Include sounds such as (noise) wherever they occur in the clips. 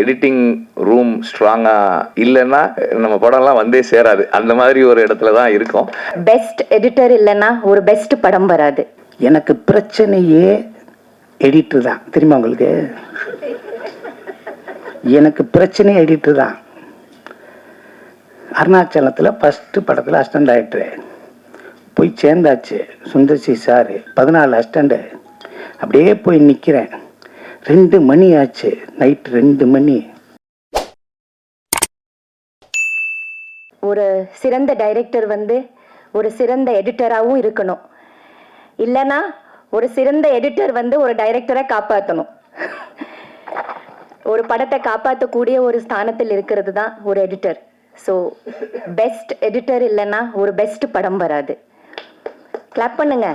Editing room ஸ்ட்ராங்காக இல்லைன்னா நம்ம படம்லாம் வந்தே சேராது. அந்த மாதிரி ஒரு இடத்துல தான் இருக்கோம். பெஸ்ட் எடிட்டர் இல்லைன்னா ஒரு பெஸ்ட் படம் வராது. எனக்கு பிரச்சனையே எடிட்டர் தான். தெரியுமா உங்களுக்கு? எனக்கு பிரச்சனையே எடிட்டர் தான். அருணாச்சலத்தில் ஃபஸ்ட்டு படத்தில் அசிஸ்டண்ட் ஆகிட்டு போய் சேர்ந்தாச்சு. சுந்தர்சி சார். பதினாலு அசிஸ்டண்ட்டு அப்படியே போய் நிற்கிறேன் ரெண்டு மணி ஆச்சு. நைட் ரெண்டு மணி. ஒரு சிறந்த டைரக்டர் வந்து ஒரு சிறந்த எடிட்டராகவும் இருக்கணும். இல்லைன்னா ஒரு சிறந்த எடிட்டர் வந்து ஒரு டைரக்டரை காப்பாற்றணும் ஒரு படத்தை காப்பாற்றக்கூடிய ஒரு ஸ்தானத்தில் இருக்கிறது தான் ஒரு எடிட்டர் ஸோ பெஸ்ட் எடிட்டர் இல்லைன்னா ஒரு பெஸ்ட் படம் வராது. கிளப் பண்ணுங்க.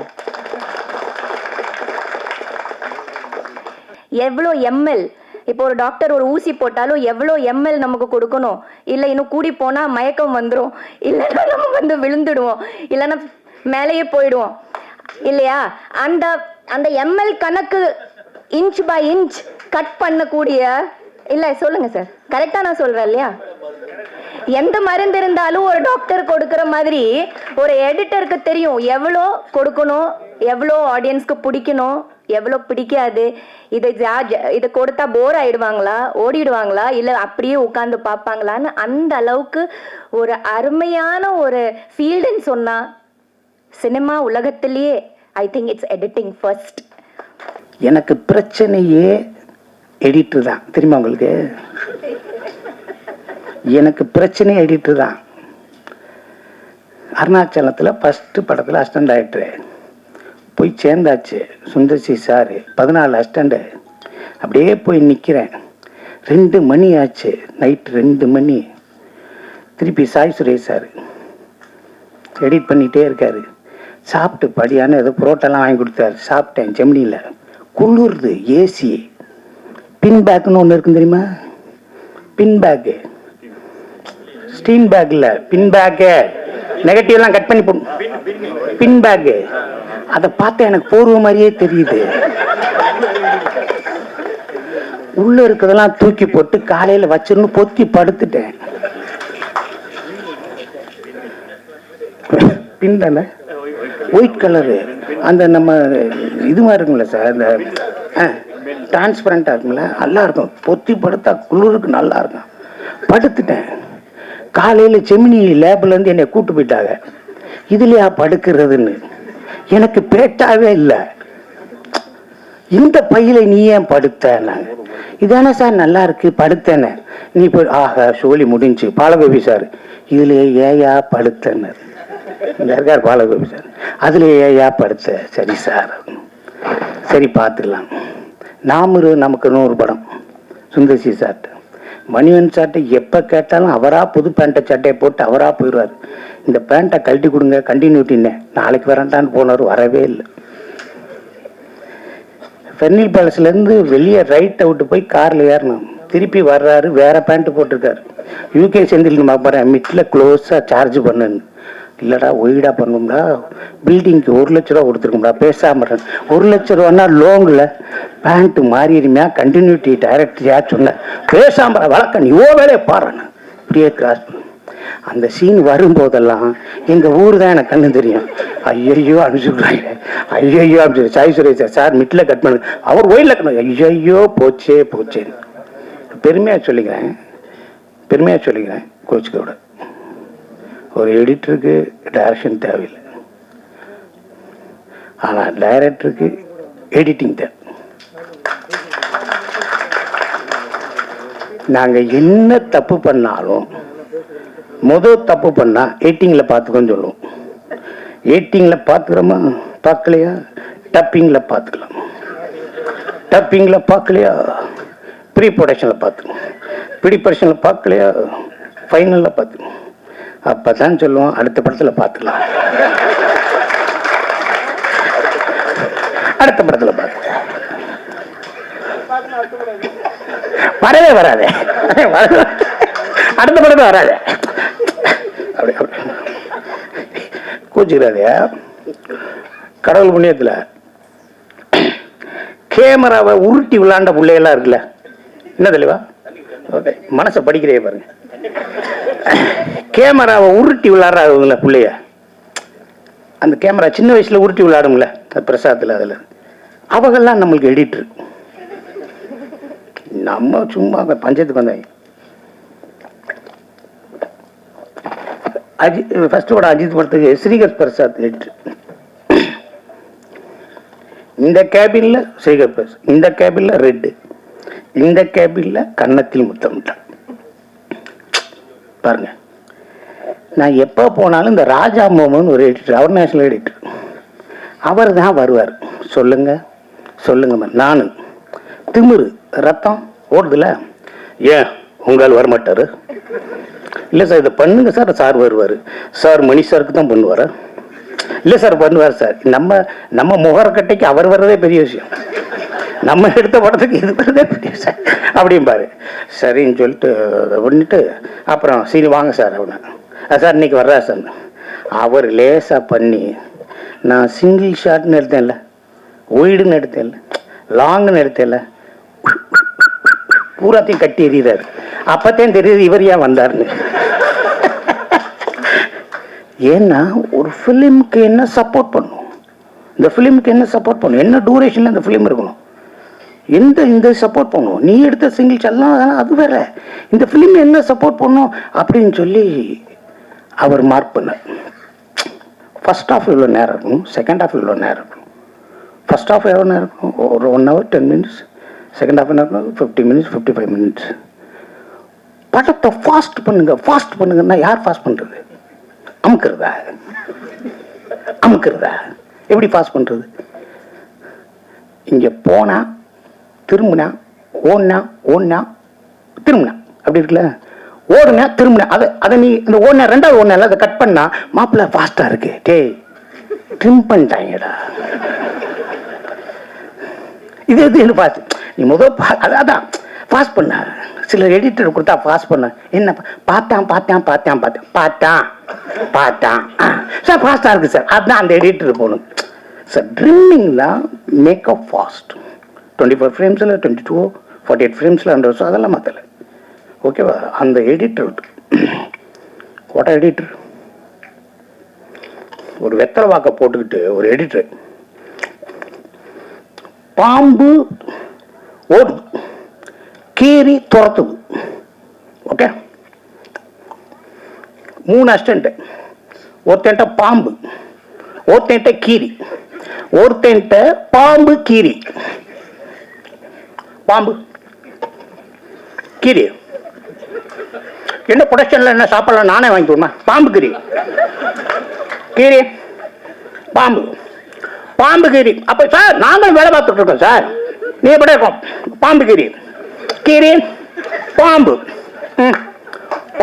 எவ்வளோ எம்எல்? இப்போ ஒரு டாக்டர் ஒரு ஊசி போட்டாலும் எவ்வளோ எம்எல் நமக்கு கொடுக்கணும்? இல்லை இன்னும் கூடி போனால் மயக்கம் வந்துடும் இல்லைன்னா நம்ம வந்து விழுந்துடுவோம். இல்லைன்னா மேலேயே போயிடுவோம். இல்லையா? அந்த அந்த எம்எல் கணக்கு இன்ச் பை இன்ச் கட் பண்ணக்கூடிய இல்லை சொல்லுங்க சார் கரெக்டாக நான் சொல்கிறேன் இல்லையா? எந்த மருந்து இருந்தாலும் ஒரு டாக்டர் கொடுக்குற மாதிரி ஒரு எடிட்டருக்கு தெரியும் எவ்வளோ கொடுக்கணும் எவ்வளோ ஆடியன்ஸ்க்கு பிடிக்கணும் எவ்வளோ பிடிக்காது? இதை ஜா- இதை கொடுத்தா போர் ஆயிடுவாங்களா? ஓடிடுவாங்களா? இல்லை அப்படியே உட்காந்து பார்ப்பாங்களான்னு அந்த அளவுக்கு ஒரு அருமையான ஒரு ஃபீல்டுன்னு சொன்னால் சினிமா உலகத்திலேயே I think it's editing first எனக்கு பிரச்சனையே எடிட்டர் தான். தெரியுமா உங்களுக்கு? எனக்கு பிரச்சனை எடிட்டர் தான். அருணாச்சலத்தில் ஃபஸ்ட்டு படத்தில் அசிஸ்டண்ட் ஆகிட்டு போய் சேர்ந்தாச்சு. சுந்தர்சி சார் பதினாலு அஸ்டண்டு அப்படியே போய் நிற்கிறேன் ரெண்டு மணி ஆச்சு. நைட் ரெண்டு மணி. திருப்பி சாய் சுரேஷ் சார் எடிட் பண்ணிகிட்டே இருக்காரு. சாப்பிட்டு படியான ஏதோ புரோட்டெல்லாம் வாங்கி கொடுத்தாரு. சாப்பிட்டேன் ஜெமினியில். குளிருது ஏசி பின் பேக்குன்னு ஒன்று இருக்கும் தெரியுமா? பின் பேக்கு ஸ்டீன் இல்லை. பின் பேக்கு நெகட்டிவ்லாம் கட் பண்ணி போடும் பின் பேக்கு அதை பார்த்தா எனக்கு போர்வ மாதிரியே தெரியுது. உள்ள இருக்கிறதெல்லாம் தூக்கி போட்டு காலையில வச்சிருந்து பொத்தி படுத்துட்டேன். பின் ஒயிட் கலரு அந்த நம்ம இது மாதிரி இருக்கும்ல சார் அந்த டிரான்ஸ்பரண்டாக இருக்கும்ல நல்லா இருக்கும். பொத்தி படுத்தா குளிருக்கு நல்லா இருக்கும். படுத்துட்டேன். காலையில் செமினி லேப்லேருந்து என்னை கூட்டு போயிட்டாங்க. இதுலையா படுக்கிறதுன்னு. எனக்கு பேட்டாவே இல்லை. இந்த பையில நீ ஏன் படுத்த இதானே சார் நல்லா இருக்கு படுத்தேனே. நீ போய் ஆக சோழி முடிஞ்சு பாலகோபி சார் இதுல ஏயா படுத்தனர். இருக்கார் பாலகோபி சார். அதுல ஏயா படுத்த சரி சார். சரி பார்த்துக்கலாம் நாமரு நமக்கு நூறு படம். சுந்தர்சி சார்ட்டு. மணிவன் சார்ட்டை எப்போ கேட்டாலும் அவரா புது பேண்ட்டை சட்டையை போட்டு அவரா போயிடுவார். இந்த பேண்ட்டை கழட்டி கொடுங்க கண்டினியூட்டின்னு நாளைக்கு வரேன்டான்னு போனவர் வரவே இல்லை. பெர்னில் பேலஸ்லேருந்து வெளியே ரைட் அவுட்டு போய் காரில் ஏறணும். திருப்பி வர்றாரு வேற பேண்ட்டு போட்டிருக்காரு. யூகே செந்தில் நம்ம போகிறேன் மிட்டில் க்ளோஸாக சார்ஜ் பண்ணுன்னு. இல்லைடா ஒய்டாக பண்ணும்டா. பில்டிங்க்கு ஒரு லட்ச ரூபா கொடுத்துருக்கோம்டா. பேசாமல் ஒரு லட்ச ரூபான்னா லோனில் பேண்ட்டு மாறிடுமையா கண்டினியூட்டி டைரக்டரியா சொன்னேன் பேசாமல் வழக்கம் நீ ஓ வேலையை பாருன்னு இப்படியே கிராஸ் பண்ணு அந்த சீன் வரும்போதெல்லாம் எங்க ஊர் தான் எனக்கு கண்ணு தெரியும். ஐயையோ அனுப்பிச்சுடுறாங்க ஐயையோ அனுப்பிச்சு Sai Suresh sir sir middle cut பண்ணு. அவர் ஒயிலில் கட் ஐயையோ போச்சே போச்சேன்னு பெருமையாக சொல்லிக்கிறேன். பெருமையாக சொல்லிக்கிறேன் கோச்சுக்கோட. ஒரு எடிட்டருக்கு டைரக்ஷன் தேவையில்லை. ஆனால் டைரக்டருக்கு எடிட்டிங் தேவை. நாங்கள் என்ன தப்பு பண்ணாலும் முதல் தப்பு பண்ணா எயிட்டிங்கில் பார்த்துக்கோன்னு சொல்லுவோம். எயிட்டிங்கில் பார்த்துக்கிறோமா பார்க்கலையா டப்பிங்கில் பார்த்துக்கலாம் டப்பிங்கில் பார்க்கலையா ப்ரீ ப்ரொடக்ஷனில் பார்த்துக்கணும் ப்ரீ ப்ரொடக்ஷனில் பார்க்கலையா ஃபைனலில் பார்த்துக்கணும் அப்போ தான் சொல்லுவோம் அடுத்த படத்தில் பார்த்துக்கலாம் அடுத்த படத்தில் பார்த்து வரவே வராது. (laughs) அடுத்த படமே வராது அப்படி அப்படி வச்சுக்கிறாரு கடவுள் புண்ணியத்தில் கேமராவை உருட்டி விளாண்ட பிள்ளையெல்லாம் இருக்குல்ல. என்ன தெளிவா? ஓகே மனசை படிக்கிறே பாருங்க. கேமராவை உருட்டி விளாட்றாங்கல்ல பிள்ளைய. அந்த கேமரா சின்ன வயசுல உருட்டி விளாடுங்கள அது பிரசாத்தில் அதில். அவங்கெல்லாம் நம்மளுக்கு எடிட்ரு நம்ம சும்மா அங்க பஞ்சத்துக்கு வந்தாங்க அஜித் ஃபர்ஸ்ட் படம் அஜித் படத்துக்கு ஸ்ரீகர் பிரசாத் எடிட்ரு இந்த கேபினில் ஸ்ரீகர் பிரசாத் இந்த கேபினில் ரெட்டு இந்த கேபினில் கன்னத்தில் முத்தமிட்டான். பாருங்க. நான் எப்போ போனாலும் இந்த ராஜா மோமன் ஒரு எடிட்டர் அவர் நேஷனல் எடிட்டர் அவர் தான் வருவார். சொல்லுங்க சொல்லுங்க நான். திமிரு ரத்தம் ஓடுதுல? ஏன் உங்களால் வரமாட்டார்? இல்லை சார் இதை பண்ணுங்க சார் சார் வருவார். சார் மணி சாருக்கு தான் பண்ணுவாரா? இல்லை சார் பண்ணுவார் சார். நம்ம நம்ம முகரக்கட்டைக்கு அவர் வர்றதே பெரிய விஷயம். நம்ம எடுத்த படத்துக்கு இது வர்றதே பெரிய விஷயம். அப்படிம்பாரு சரின்னு சொல்லிட்டு பண்ணிட்டு அப்புறம் சரி வாங்க சார் அப்படின்னு. சார் இன்னைக்கு வர்றா சார். அவர் லேசாக பண்ணி நான் சிங்கிள் ஷாட்னு எடுத்தேன்ல. ஒய்டுன்னு எடுத்தேன்ல. லாங்குன்னு எடுத்தேன்ல. பூராத்தையும் கட்டி எறிகிறார். அப்பத்தையும் தெரியுது இவர் ஏன் வந்தாருன்னு. ஏன்னா ஒரு ஃபிலிம்க்கு என்ன சப்போர்ட் பண்ணும்? இந்த ஃபிலிமுக்கு என்ன சப்போர்ட் பண்ணும்? என்ன டூரேஷனில் இந்த ஃபிலிம் இருக்கணும்? எந்த இந்த சப்போர்ட் பண்ணும்? நீ எடுத்த சிங்கிள்ஸ் எல்லாம் அது வேற. இந்த ஃபிலிம் என்ன சப்போர்ட் பண்ணும்? அப்படின்னு சொல்லி அவர் மார்க் பண்ணார் ஃபஸ்ட் ஆஃப் இவ்வளோ நேரம் இருக்கணும்? செகண்ட் ஆஃப் இவ்வளோ நேரம் இருக்கணும்? ஃபஸ்ட் ஆஃப் எவ்வளோ நேரம் இருக்கணும்? ஒரு one hour ten minutes second half என்ன இருக்கணும்? Fifty minutes fifty five minutes படத்தை ஃபாஸ்ட் பண்ணுங்க. ஃபாஸ்ட் பண்ணுங்கன்னா யார் ஃபாஸ்ட் பண்ணுறது அமுக்கிறதா? அமுக்கிறதா? எப்படி பாஸ் பண்றது? இங்கே போனா திரும்பினா ஓடுனா ஓடுனா திரும்பினா. அப்படி இருக்குல்ல? ஓடுனா திரும்பினா. அதை அதை நீ இந்த ஓடினா ரெண்டாவது ஓடினா அதை கட் பண்ணா மாப்பிள்ள ஃபாஸ்ட்டாக இருக்கு. டேய் ட்ரிம் பண்ணிட்டாங்கடா. இது இது என்ன ஃபாஸ்ட் நீ முதல் பா- அதான். பாஸ் பண்ண சில எடிட்டர் கொடுத்தா பாஸ் பண்ண. என்ன பார்த்தான் பார்த்தான் பார்த்தான் பார்த்தேன். பார்த்தான் பார்த்தான். சார் ஃபாஸ்ட்டாக இருக்கு சார் அதுதான் அந்த எடிட்டர் போகணும். சார் ட்ரிம்மிங் தான் make up fast twenty four ஃப்ரேம்ஸில் twenty two forty eight ஃப்ரேம்ஸில் ஹண்ட்ரட் வருஷம் அதெல்லாம் மாற்றலை ஓகேவா அந்த எடிட்டர் வாட் எடிட்டர் ஒரு வெத்தலை வாக்க போட்டுக்கிட்டு ஒரு எடிட்டர் பாம்பு ஓடும் கீரி துரத்துது ஓகே மூணு அசிஸ்டன்ட் ஒருத்தன்ட்ட பாம்பு. ஒருத்தன்ட்ட கீரி ஒருத்தன்ட்ட பாம்பு கீரி பாம்பு. கீரி என்ன ப்ரொடக்ஷனில் என்ன சாப்பாடுலாம் நானே வாங்கி கொடுமா பாம்பு கீரி கீரி பாம்பு. பாம்பு கீரி அப்போ சார் நாங்களும் வேலை பார்த்துட்ருக்கோம் சார். நீ எப்படி இருக்கோம்? பாம்பு கீரி கீரி பாம்பு.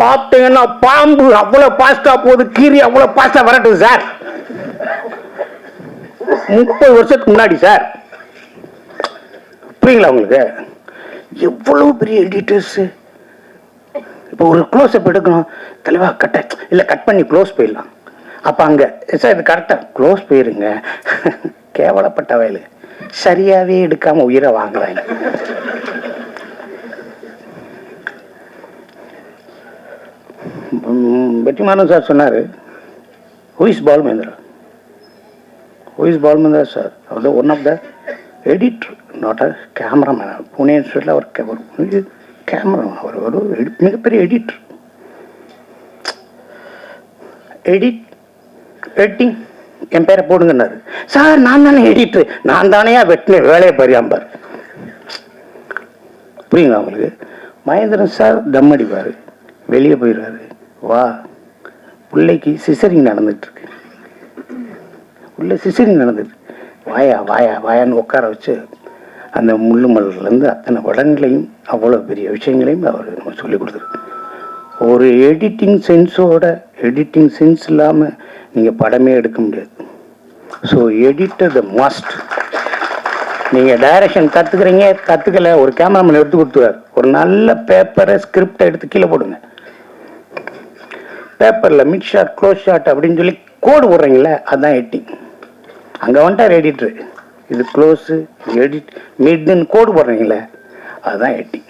பார்த்தீங்கன்னா பாம்பு அவ்வளவு பாஸ்டா போகுது கீரி அவ்வளவு பாஸ்டா வரட்டும் சார் முப்பது வருஷத்துக்கு முன்னாடி சார் புரியுங்களா உங்களுக்கு? எவ்வளவு பெரிய எடிட்டர்ஸ் இப்போ ஒரு க்ளோஸ் அப் எடுக்கணும். தலைவா கட்ட இல்லை கட் பண்ணி க்ளோஸ் போயிடலாம். அப்போ அங்கே சார் இது கரெக்டாக க்ளோஸ் போயிருங்க. (laughs) கேவலப்பட்ட வயலு சரியாகவே எடுக்காம உயிரை வாங்குறாங்க வெற்றிமாறன் சார் சொன்னார். Who is Balu Mahendra who is Balu Mahendra sir our one of the editor not a cameraman Pune இன்ஸ்டியூட்டில் அவர் ஒரு கேமரா அவர் ஒரு எடி- மிகப்பெரிய எடிட்டர் எடிட் எடிட்டிங் என் பேரை போடுங்கன்னாரு. சார் நான் தானே எடிட்ரு நான் தானேயா வெட்டினேன் வேலையை பறியாம்பார் புரியுங்களா உங்களுக்கு? மகேந்திரன் சார் தம் அடிப்பார். வெளியே போயிடுவாரு. வா. பிள்ளைக்கு சிசரிங் நடந்துட்டுருக்கு. உள்ள சிசரிங் நடந்துட்டு வாயா வாயா வாயான்னு உட்கார வச்சு அந்த முள்ளு மலர்லேருந்து அத்தனை படங்களையும் அவ்வளோ பெரிய விஷயங்களையும் அவர் நம்ம சொல்லி கொடுத்துருக்கு ஒரு எடிட்டிங் சென்ஸோட எடிட்டிங் சென்ஸ் இல்லாமல் நீங்கள் படமே எடுக்க முடியாது. ஸோ எடிட்டர் த மஸ்ட் நீங்கள் டைரக்ஷன் கற்றுக்குறீங்க கற்றுக்கலை ஒரு கேமராமேன் எடுத்து கொடுத்துருவார். ஒரு நல்ல பேப்பரை ஸ்கிரிப்டை எடுத்து கீழே போடுங்க. பேப்பரில் மிட் ஷாட் க்ளோஸ் ஷாட் அப்படின்னு சொல்லி கோடு போடுறீங்களே அதுதான் எட்டிங் அங்கே வந்துட்டார் எடிட்ரு இது க்ளோஸு எடிட் மிட்னு கோடு போடுறீங்களே அதுதான் எட்டிங்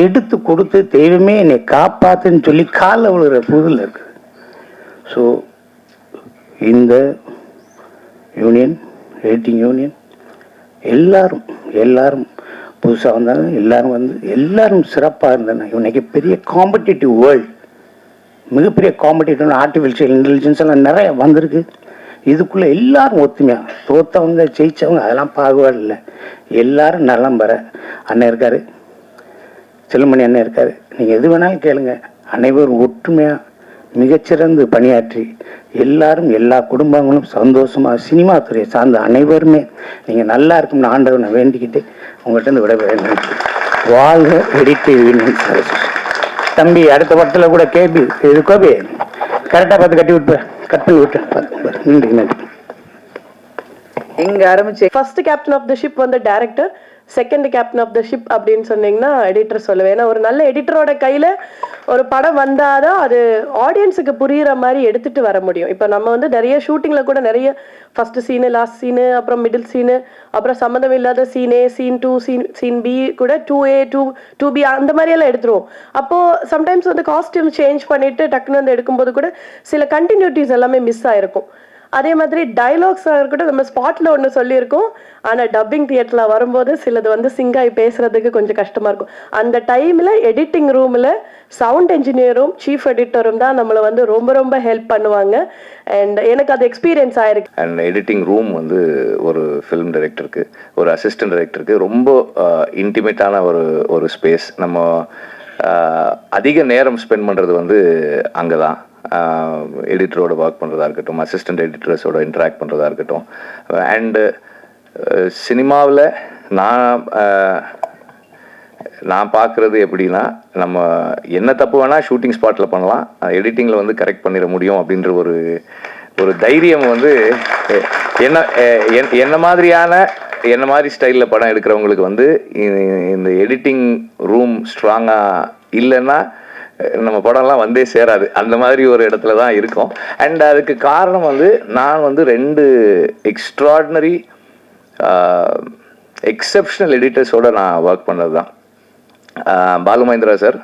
எடுத்து கொடுத்து தெய்வமே என்னை காப்பாத்துன்னு சொல்லி காலில் விழுகிற புதில் இருக்குது ஸோ இந்த யூனியன் ரேட்டிங் யூனியன் எல்லாரும் எல்லாரும் புதுசாக வந்தாங்க எல்லாரும் வந்து எல்லாரும் சிறப்பாக இருந்தாங்க இன்னைக்கு பெரிய காம்படிட்டிவ் வேர்ல்டு மிகப்பெரிய காம்படிட்டிவ் ஆர்டிஃபிஷியல் இன்டெலிஜென்ஸ் எல்லாம் நிறைய வந்திருக்கு. இதுக்குள்ளே எல்லாரும் ஒத்துமையாக தோத்தவங்க ஜெயித்தவங்க அதெல்லாம் பாகுபாடு இல்லை. எல்லாரும் நலம் பெற. அண்ணன் இருக்கார். செல்லுமணி அண்ணன் இருக்கார். நீங்கள் எது வேணாலும் கேளுங்க. அனைவரும் ஒற்றுமையாக மிகச்சிறந்து பணியாற்றி எல்லாரும் எல்லா குடும்பங்களும் சந்தோஷமாக சினிமா துறையை சார்ந்த அனைவருமே நீங்கள் நல்லா இருக்கும்னு ஆண்டவனை வேண்டிக்கிட்டு உங்கள்கிட்ட இருந்து விடைபெற வாழ்க எடிட்டிவ் யூனியன் தம்பி அடுத்த படத்தில் கூட கேபி இது கோபி. கரெக்டாக பார்த்து கட்டி விட்டு கட் பண்ணி விட்டு நன்றி நன்றி. இங்க ஆரம்பிச்சு first captain of the ship வந்து director second captain of the ship அப்படின்னு சொன்னீங்கன்னா எடிட்டர் சொல்லுவேன். ஏன்னா ஒரு நல்ல எடிட்டரோட கையில ஒரு படம் வந்தாதான் அது ஆடியன்ஸுக்கு புரியுற மாதிரி எடுத்துட்டு வர முடியும். இப்போ நம்ம வந்து நிறைய ஷூட்டிங்ல கூட நிறைய ஃபர்ஸ்ட் சீனு லாஸ்ட் சீனு அப்புறம் மிடில் சீனு அப்புறம் சம்மந்தம் இல்லாத scene A scene two scene scene B கூட two A two two B அந்த மாதிரியெல்லாம் எடுத்துருவோம். அப்போ சம்டைம்ஸ் வந்து காஸ்டியூம் சேஞ்ச் பண்ணிட்டு டக்குன்னு வந்து எடுக்கும்போது கூட சில கண்டினியூட்டிஸ் எல்லாமே மிஸ் ஆயிருக்கும். அதே மாதிரி டைலாக்ஸாக இருக்கட்டும் நம்ம ஸ்பாட்டில் ஒன்று சொல்லியிருக்கோம். ஆனால் டப்பிங் தியேட்டரில் வரும்போது சிலது வந்து சிங்காய் பேசுறதுக்கு கொஞ்சம் கஷ்டமாக இருக்கும். அந்த டைமில் எடிட்டிங் ரூமில் சவுண்ட் என்ஜினியரும் சீஃப் எடிட்டரும் தான் நம்மளை வந்து ரொம்ப ரொம்ப ஹெல்ப் பண்ணுவாங்க. அண்ட் எனக்கு அது எக்ஸ்பீரியன்ஸ் ஆயிருக்கு. அண்ட் எடிட்டிங் ரூம் வந்து ஒரு ஃபிலிம் டைரக்டருக்கு ஒரு அசிஸ்டன்ட் டைரக்டருக்கு ரொம்ப இன்டிமேட்டான ஒரு ஒரு ஸ்பேஸ் நம்ம அதிக நேரம் ஸ்பெண்ட் பண்ணுறது வந்து அங்கே தான் எடிட்டரோட ஒர்க் பண்ணுறதா இருக்கட்டும் அசிஸ்டன்ட் எடிட்டர்ஸோட இன்ட்ராக்ட் பண்ணுறதா இருக்கட்டும். அண்டு uh, சினிமாவில் நான் uh, நான் பார்க்குறது எப்படின்னா நம்ம என்ன தப்பு வேணால் ஷூட்டிங் ஸ்பாட்டில் பண்ணலாம். எடிட்டிங்கில் வந்து கரெக்ட் பண்ணிட முடியும் அப்படின்ற ஒரு ஒரு தைரியம் வந்து என்ன என்- என்ன மாதிரியான என்ன மாதிரி ஸ்டைலில் படம் எடுக்கிறவங்களுக்கு வந்து இந்த எடிட்டிங் ரூம் ஸ்ட்ராங்காக இல்லைன்னா நம்ம படம்லாம் வந்தே சேராது. அந்த மாதிரி ஒரு இடத்துல தான் இருக்கும். அண்ட் அதுக்கு காரணம் வந்து நான் வந்து ரெண்டு எக்ஸ்ட்ராடினரி எக்ஸப்ஷனல் எடிட்டர்ஸோட நான் ஒர்க் பண்ணது தான். பாலு மகேந்திரா சார்.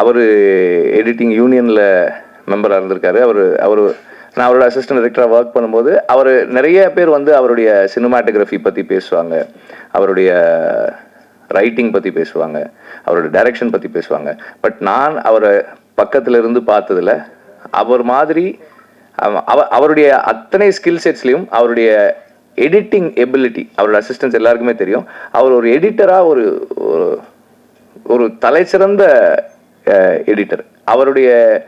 அவர் எடிட்டிங் யூனியனில் மெம்பராக இருந்திருக்காரு. அவர் அவர் நான் அவரோட அசிஸ்டன்ட் டிரெக்டராக ஒர்க் பண்ணும்போது அவர் நிறைய பேர் வந்து அவருடைய சினிமாட்டோகிராஃபி பற்றி பேசுவாங்க. அவருடைய ரைட்டிங் பற்றி பேசுவாங்க அவரோட டைரக்ஷன் பற்றி பேசுவாங்க. பட் நான் அவரை பக்கத்தில் இருந்து பார்த்ததுல அவர் மாதிரி அவ- அவருடைய அத்தனை ஸ்கில் செட்ஸ்லையும் அவருடைய எடிட்டிங் எபிலிட்டி அவரோட அசிஸ்டன்ஸ் எல்லாருக்குமே தெரியும். அவர் ஒரு எடிட்டராக ஒரு ஒரு- ஒரு தலைசிறந்த எடிட்டர் அவருடைய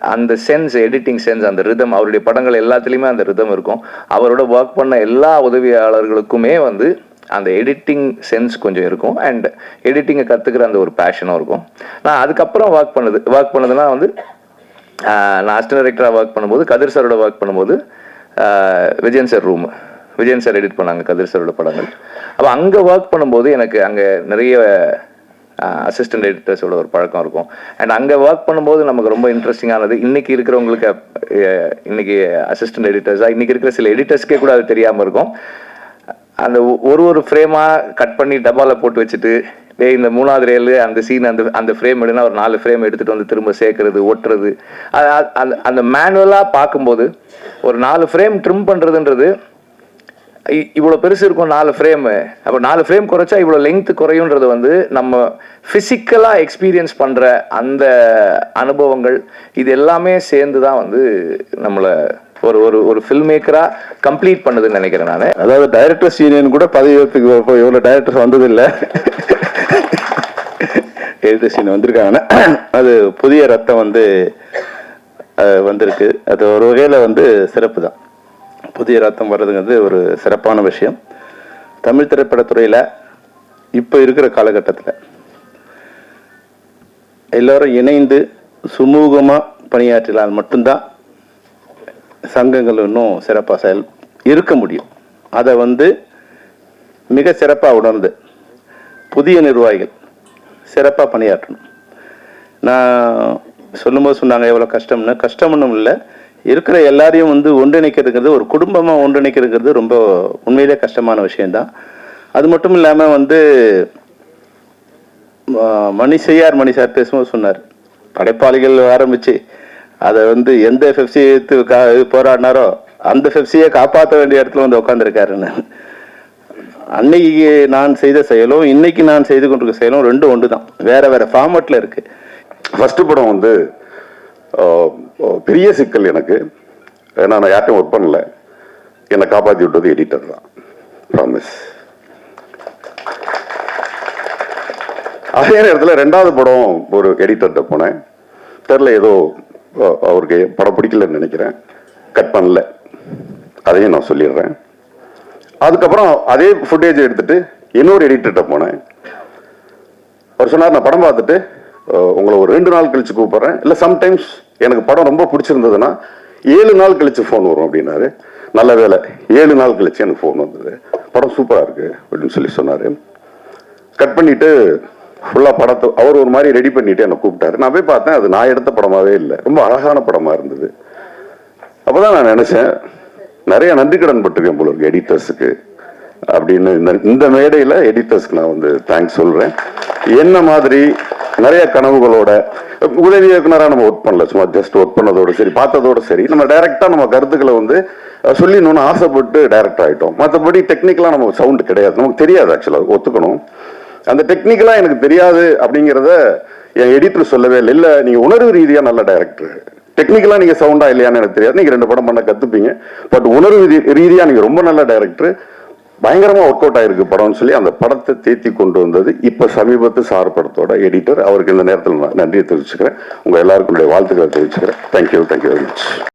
அந்த சென்ஸ் எடிட்டிங் சென்ஸ் அந்த ரிதம் அவருடைய படங்கள் எல்லாத்துலேயுமே அந்த ரிதம் இருக்கும். அவரோட ஒர்க் பண்ண எல்லா உதவியாளர்களுக்குமே வந்து அந்த எடிட்டிங் சென்ஸ் கொஞ்சம் இருக்கும் அண்ட் எடிட்டிங்கை கற்றுக்கிற அந்த ஒரு பேஷனும் இருக்கும். நான் அதுக்கப்புறம் ஒர்க் பண்ணது ஒர்க் பண்ணதுன்னா வந்து நான் அசிஸ்டன்ட் டைரக்டராக ஒர்க் பண்ணும்போது கதிர் சாரோட ஒர்க் பண்ணும்போது Vijayan sir room Vijayan sir edit பண்ணாங்க கதிர் சாரோட படங்கள். அப்போ அங்கே ஒர்க் பண்ணும்போது எனக்கு அங்கே நிறைய அசிஸ்டன்ட் எடிட்டர்ஸோட ஒரு பழக்கம் இருக்கும். அண்ட் அங்கே ஒர்க் பண்ணும்போது நமக்கு ரொம்ப இன்ட்ரெஸ்டிங்கானது இன்னைக்கு இருக்கிறவங்களுக்கு இன்னைக்கு அசிஸ்டன்ட் எடிட்டர்ஸாக இன்னைக்கு இருக்கிற சில எடிட்டர்ஸ்க்கே கூட அது தெரியாமல் இருக்கும். அந்த ஒ- ஒரு ஒரு ஃப்ரேமாக கட் பண்ணி டப்பாவில் போட்டு வச்சுட்டு டே இந்த மூணாவது ரேலு அந்த சீன் அந்த அந்த ஃப்ரேம் எடுனா ஒரு நாலு ஃப்ரேம் எடுத்துகிட்டு வந்து திரும்ப சேர்க்கறது ஒட்டுறது. அந்த அந்த மேனுவலாக பார்க்கும்போது ஒரு நாலு ஃப்ரேம் ட்ரிம் பண்ணுறதுன்றது இவ்வளோ பெருசு இருக்கும் நாலு ஃப்ரேமு அப்போ நாலு ஃப்ரேம் குறைச்சா இவ்வளோ லெங்த் குறையுன்றது வந்து நம்ம ஃபிசிக்கலாக எக்ஸ்பீரியன்ஸ் பண்ணுற அந்த அனுபவங்கள் இது எல்லாமே சேர்ந்து தான் வந்து நம்மளை ஒரு ஒரு ஒரு ஃபில்ம் மேக்கரா கம்ப்ளீட் பண்ணுதுன்னு நினைக்கிறேன் நான். அதாவது டைரக்டர்ஸ் யூனியன் கூட பதவி வைப்புக்கு இப்போ இவ்வளோ டைரக்டர்ஸ் வந்ததில்லை. எடிட்டர்ஸ் சீன் வந்திருக்காங்கன்னா அது புதிய ரத்தம் வந்து வந்திருக்கு. அது ஒரு வகையில் வந்து சிறப்பு தான். புதிய ரத்தம் வர்றதுங்கிறது ஒரு சிறப்பான விஷயம். தமிழ் திரைப்படத்துறையில் இப்போ இருக்கிற காலகட்டத்தில் எல்லோரும் இணைந்து சுமூகமாக பணியாற்றினால் மட்டும்தான் சங்கங்கள் இன்னும் சிறப்பாக செயல் இருக்க முடியும். அதை வந்து மிக சிறப்பாக உணர்ந்து புதிய நிர்வாகிகள் சிறப்பாக பணியாற்றணும். நான் சொல்லும்போது சொன்னாங்க எவ்வளோ கஷ்டம்னு. கஷ்டம்னு இல்லை. இருக்கிற எல்லாரையும் வந்து ஒன்றிணைக்கிறதுங்கிறது ஒரு குடும்பமாக ஒன்றிணைக்கிறதுங்கிறது ரொம்ப உண்மையிலே கஷ்டமான விஷயந்தான் அது மட்டும் இல்லாமல் வந்து மணிசையார் மணி செய்யார் மணி பேசும்போது சொன்னார் படைப்பாளிகள் ஆரம்பித்து அதை வந்து எந்த எஃப்எஃப்சி எடுத்து கா இது போராடினாரோ அந்த எஃப்எஃப்சியை காப்பாற்ற வேண்டிய இடத்துல வந்து உட்காந்துருக்காருன்னு அன்னைக்கு நான் செய்த செயலும் இன்னைக்கு நான் செய்து கொண்டிருக்க செயலும் ரெண்டும் ஒன்று தான் வேற வேற ஃபார்மட்ல இருக்கு. ஃபர்ஸ்ட் படம் வந்து பெரிய சிக்கல் எனக்கு. ஏன்னா நான் யார்ட்டும் ஒர்க் பண்ணல. என்னை காப்பாற்றி விட்டது எடிட்டர் தான். ப்ராமிஸ் அதே நேரத்தில் ரெண்டாவது படம் ஒரு எடிட்டர்கிட்ட போனேன். தெரில ஏதோ அவருக்கு படம் பிடிக்கலன்னு நினைக்கிறேன். கட் பண்ணல. அதையும் நான் சொல்லிடுறேன். அதுக்கப்புறம் அதே ஃபுட்டேஜ் எடுத்துட்டு இன்னொரு எடிட்டர்கிட்ட போனேன். அவர் சொன்னார் நான் படம் பார்த்துட்டு உங்களை ஒரு ரெண்டு நாள் கழிச்சு கூப்பிடுறேன். இல்லை சம்டைம்ஸ் எனக்கு படம் ரொம்ப பிடிச்சிருந்ததுன்னா ஏழு நாள் கழிச்சு ஃபோன் வரும் அப்படின்னாரு. நல்ல வேலை ஏழு நாள் கழிச்சு எனக்கு ஃபோன் வந்தது. படம் சூப்பராக இருக்கு அப்படின்னு சொல்லி சொன்னார். கட் பண்ணிட்டு ஃபுல்லாக படத்தை அவர் ஒரு மாதிரி ரெடி பண்ணிட்டு என்னை கூப்பிட்டாரு. நான் போய் பார்த்தேன் அது நான் எடுத்த படமாவே இல்லை. ரொம்ப அழகான படமா இருந்தது. அப்பதான் நான் நினச்சேன் நிறைய நன்றி கடன் பட்டிருக்கேன் போல இருக்கு எடிட்டர்ஸுக்கு அப்படின்னு இந்த இந்த மேடையில் எடிட்டர்ஸ்க்கு நான் வந்து தேங்க்ஸ் சொல்றேன். என்ன மாதிரி நிறைய கனவுகளோட உதவி இயக்குனராக நம்ம ஒர்க் பண்ணல சும்மா ஜஸ்ட் ஒர்க் பண்ணதோட சரி பார்த்ததோட சரி. நம்ம டைரெக்டாக நம்ம கருத்துக்களை வந்து சொல்லிடணும்னு ஆசைப்பட்டு டைரக்ட் ஆயிட்டோம். மற்றபடி டெக்னிக்கலாக நம்ம சவுண்ட் கிடையாது. நமக்கு தெரியாது ஆக்சுவலாக ஒத்துக்கணும். அந்த டெக்னிக்கலாக எனக்கு தெரியாது அப்படிங்கிறத என் எடிட்டர் சொல்லவே இல்லை. இல்லை நீங்கள் உணர்வு ரீதியாக நல்ல டைரக்டர் டெக்னிக்கலாக நீங்கள் சவுண்டாக இல்லையான்னு எனக்கு தெரியாது. நீங்கள் ரெண்டு படம் பண்ண கற்றுப்பீங்க பட் உணர்வு ரீ- நீங்கள் ரொம்ப நல்ல டைரக்டர் பயங்கரமாக ஒர்க் அவுட் ஆயிருக்கு படம்னு சொல்லி அந்த படத்தை தேத்தி கொண்டு வந்தது இப்போ சமீபத்து சார் படத்தோட எடிட்டர் அவருக்கு இந்த நேரத்தில் நான் நன்றியை தெரிவிச்சுக்கிறேன். உங்கள் எல்லாருக்கும் வாழ்த்துக்களை தெரிவிச்சுக்கிறேன். Thank you thank you very much